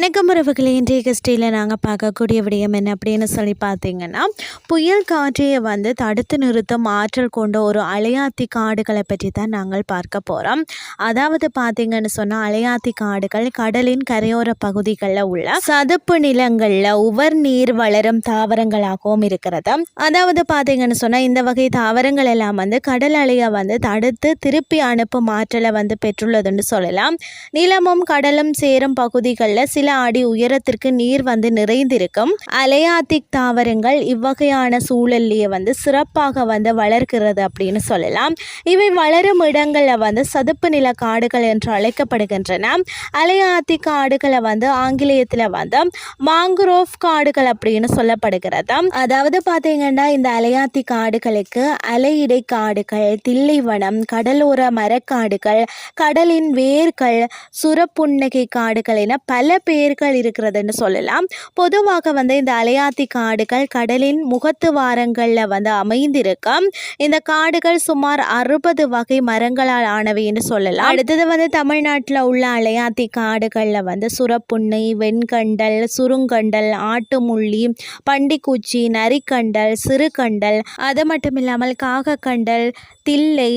வணக்கம் உறவுகளை இன்றைய கஸ்டியில் நாங்கள் பார்க்கக்கூடிய விடயம் என்ன அப்படின்னு சொல்லி பார்த்தீங்கன்னா புயல் காற்றையை வந்து தடுத்து நிறுத்தும் ஆற்றல் கொண்ட ஒரு அலையாத்தி காடுகளை பற்றி தான் நாங்கள் பார்க்க போகிறோம் அதாவது பார்த்தீங்கன்னு சொன்னால் அலையாத்தி காடுகள் கடலின் கரையோர பகுதிகளில் உள்ள சதுப்பு நிலங்களில் உவர் நீர் வளரும் தாவரங்களாகவும் இருக்கிறது. அதாவது பார்த்தீங்கன்னு சொன்னால் இந்த வகை தாவரங்கள் எல்லாம் வந்து கடல் அலையை வந்து தடுத்து திருப்பி அனுப்பும் ஆற்றலை வந்து பெற்றுள்ளதுன்னு சொல்லலாம். நிலமும் கடலும் சேரும் பகுதிகளில் சில அடி உயரத்திற்கு நீர் வந்து நிறைந்திருக்கும். அலையாத்திக் தாவரங்கள் இவ்வகையான சூழல்லையே வந்து சிறப்பாக வந்து வளர்க்கிறது அப்படின்னு சொல்லலாம். இவை வளரும் இடங்களில் வந்து சதுப்பு நில காடுகள் என்று அழைக்கப்படுகின்றன. அலையாத்திக் காடுகளை வந்து ஆங்கிலேயத்தில் வந்து மாங்குரோவ் காடுகள் அப்படின்னு சொல்லப்படுகிறது. அதாவது பார்த்தீங்கன்னா இந்த அலையாத்தி காடுகளுக்கு அலையிடை காடுகள் தில்லைவனம் கடலோர மரக்காடுகள் கடலின் வேர்கள் சுரப்புன்னகை காடுகள் என பல பெயர்கள் இருக்கிறதுன்னு சொல்லலாம். பொதுவாக வந்து இந்த அலையாத்தி காடுகள் கடலின் முகத்து வாரங்களில் வந்து அமைந்திருக்கும் இந்த காடுகள் சுமார் அறுபது வகை மரங்களால் ஆனவைன்னு சொல்லலாம். அடுத்தது வந்து தமிழ்நாட்டில் உள்ள அலையாத்தி காடுகளில் வந்து சுரப்புண்ணை வெண்கண்டல் சுருங்கண்டல் ஆட்டுமுள்ளி பண்டிக்குச்சி நரிக்கண்டல் சிறுகண்டல் அது மட்டும் இல்லாமல் காகக்கண்டல் தில்லை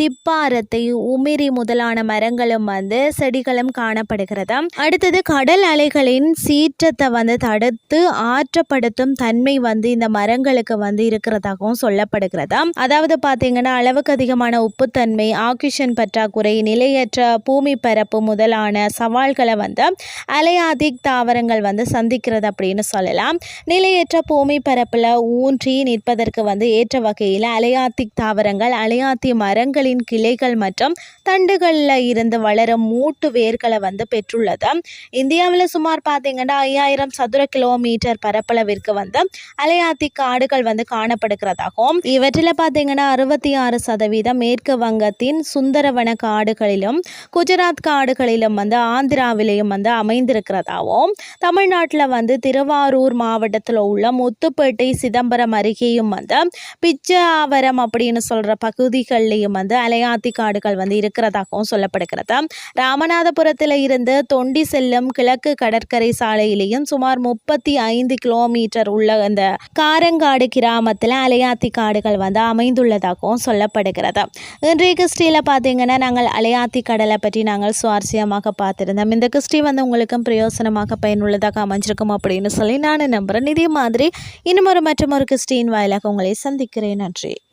திப்பாரத்தை உமிரி முதலான மரங்களும் வந்து செடிகளும் காணப்படுகிறது. அடுத்தது கடல் அலைகளின் சீற்றத்தை வந்து தடுத்து ஆற்றப்படுத்தும் தன்மை வந்து இந்த மரங்களுக்கு வந்து இருக்கிறதாகவும் சொல்லப்படுகிறது? அதாவது பார்த்தீங்கன்னா அளவுக்கு அதிகமான உப்புத்தன்மை ஆக்சிஜன் பற்றாக்குறை நிலையற்ற பூமி பரப்பு முதலான சவால்களை வந்து அலையாதிக் தாவரங்கள் வந்து சந்திக்கிறது அப்படின்னு சொல்லலாம். நிலையற்ற பூமி பரப்பில் ஊன்றி நிற்பதற்கு வந்து ஏற்ற வகையில் அலையாத்திக் தாவரங்கள் அலையாத்தி மரங்களின் கிளைகள் மற்றும் தண்டுகளில் இருந்து வளரும் மூட்டு வேர்களை வந்து பெற்றுள்ளது. இந்தியா இந்தியாவில் சுமார் பார்த்தீங்கன்னா ஐயாயிரம் சதுர கிலோமீட்டர் பரப்பளவிற்கு வந்து அலையாத்தி காடுகள் வந்து காணப்படுகிறதாகவும் இவற்றில் பார்த்தீங்கன்னா அறுபத்தி ஆறு சதவீதம் மேற்கு வங்கத்தின் சுந்தரவன காடுகளிலும் குஜராத் காடுகளிலும் வந்து ஆந்திராவிலையும் வந்து அமைந்திருக்கிறதாகவும் தமிழ்நாட்டில் வந்து திருவாரூர் மாவட்டத்தில் உள்ள முத்துப்பேட்டை சிதம்பரம் அருகேயும் வந்து பிச்சாவரம் அப்படின்னு சொல்கிற பகுதிகளிலையும் வந்து அலையாத்தி காடுகள் வந்து இருக்கிறதாகவும் சொல்லப்படுகிறது. ராமநாதபுரத்தில் இருந்து தொண்டி செல்லும் கிழக்கு கடற்கரை சாலையிலையும் சுமார் முப்பத்தி ஐந்து கிலோமீட்டர் உள்ள அந்த காரங்காடு கிராமத்தில் அலையாத்தி காடுகள் வந்து அமைந்துள்ளதாகவும் சொல்லப்படுகிறது. இன்றைய கிறிஸ்டியில் பார்த்தீங்கன்னா நாங்கள் அலையாத்தி கடலை பற்றி நாங்கள் சுவாரஸ்யமாக பார்த்துருந்தோம். இந்த கிறிஸ்டி வந்து உங்களுக்கும் பிரயோசனமாக பயனுள்ளதாக அமைஞ்சிருக்கும் அப்படின்னு சொல்லி நான் நம்புகிறேன் இதே மாதிரி இன்னும் ஒரு மற்றும் ஒரு கிறிஸ்டின் வாயிலாக உங்களை சந்திக்கிறேன். நன்றி.